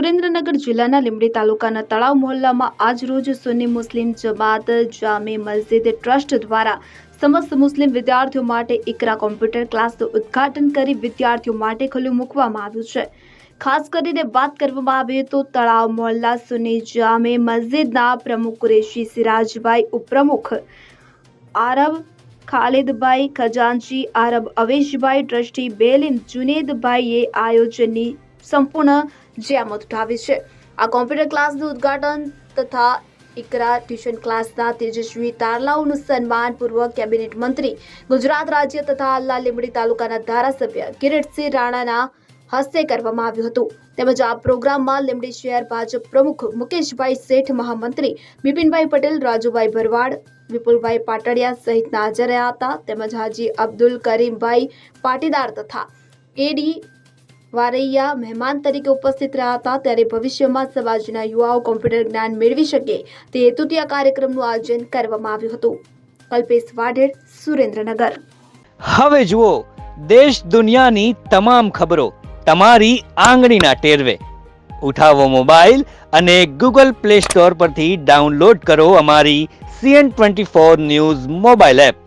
સુરેન્દ્રનગર જિલ્લાના લીંબડી તાલુકાના તળાવ મહોલ્લામાં આજરોજ સુન્ની મુસ્લિમ જમાત, જામે મસ્જિદ ટ્રસ્ટ દ્વારા સમસ્ત મુસ્લિમ વિદ્યાર્થીઓ માટે એકરા કોમ્પ્યુટર ક્લાસનું ઉદ્ઘાટન કરી વિદ્યાર્થીઓ માટે ખુલ્લું મૂકવામાં આવ્યું છે. ખાસ કરીને વાત કરવામાં આવે તો તળાવ મહોલ્લા સુની જામે મસ્જિદના પ્રમુખ કુરેશી સિરાજભાઈ ઉપપ્રમુખ, આરબ ખાલિદભાઈ ખજાનજી આરબ અવેશભાઈ ટ્રસ્ટી બેલીમ જુનેદભાઈએ આયોજનની સંપૂર્ણ જહેમત ઉઠાવી છે. આ કોમ્પ્યુટર ક્લાસનું ઉદ્ઘાટન તથા ઇકરા ટ્યુશન ક્લાસના તેજસ્વી તારલાઓનું સન્માનપૂર્વક કેબિનેટ મંત્રી, ગુજરાત રાજ્ય તથા અલ્લા લીંબડી તાલુકાના ધારાસભ્ય કિરીટસિંહ રાણાના હસ્તે કરવામાં આવ્યું હતું. તેમજ આ પ્રોગ્રામમાં લીંબડી શહેર ભાજપ પ્રમુખ મુકેશભાઈ શેઠ, મહામંત્રી બિપિનભાઈ પટેલ, રાજુભાઈ ભરવાડ, વિપુલભાઈ પાટડિયા સહિત હાજર રહ્યા હતા. તેમજ હાજી અબ્દુલ કરીમભાઈ પાટીદાર તથા એડી વારૈયા મહેમાન તરીકે ઉપસ્થિત રહ્યા હતા, ત્યારે ભવિષ્યમાં સમાજના યુવાઓ કોમ્પ્યુટર જ્ઞાન મેળવી શકે તે હેતુથી આ કાર્યક્રમનું આયોજન કરવામાં આવ્યું હતું. કલ્પેશ વાઢેર, સુરેન્દ્રનગર. હવે જુઓ, દેશ દુનિયાની તમામ ખબરો તમારી આંગળીના ટેરવે. ઉઠાવો મોબાઈલ અને ગૂગલ પ્લે સ્ટોર પરથી ડાઉનલોડ કરો અમારી CN twenty four news mobile app.